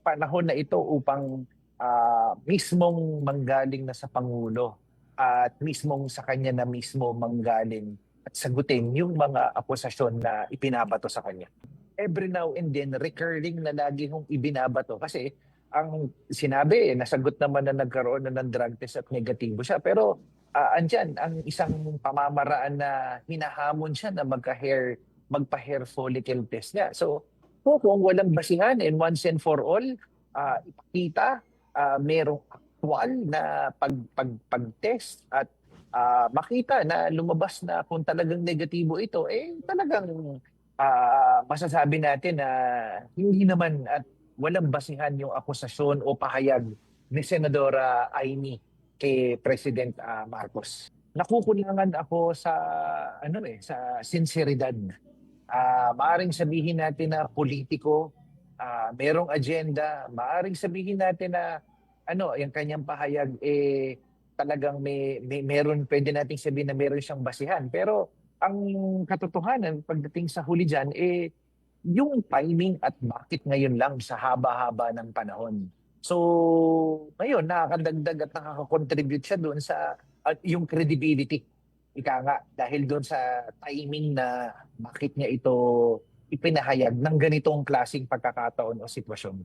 panahon na ito upang ah, mismong manggaling na sa Pangulo at mismong sa kanya na mismo manggaling at sagutin yung mga akusasyon na ipinabato sa kanya. Every now and then, recurring na lagi hong ibinabato kasi ang sinabi, eh, nasagot naman na nagkaroon na ng drug test at negatibo siya. Pero ah, andyan, ang isang pamamaraan na hinahamon siya na magka-hair, magpa-hair follicle test niya. So, po, kung walang basihan and once and for all, ah, ipakita, ah, merong actual na pag, pag, pag-test at ah, makita na lumabas na kung talagang negatibo ito, eh talagang ah, masasabi natin na hindi naman at walang basihan yung akusasyon o pahayag ni Senadora Aini kay President ah, Marcos. Nakukulangan ako sa ano eh sa sinseridad. Ah, maaring sabihin natin na politiko, ah, merong agenda, maaring sabihin natin na ano, yung kanyang pahayag eh talagang may, may meron pwede nating sabihin na meron siyang basihan. Pero ang katotohanan pagdating sa huli diyan eh yung timing at bakit ngayon lang sa haba-haba ng panahon. So, ngayon, nakakadagdag at nakaka-contribute siya doon sa at yung credibility. Ika nga, dahil doon sa timing na bakit niya ito ipinahayag ng ganitong klaseng pagkakataon o sitwasyon.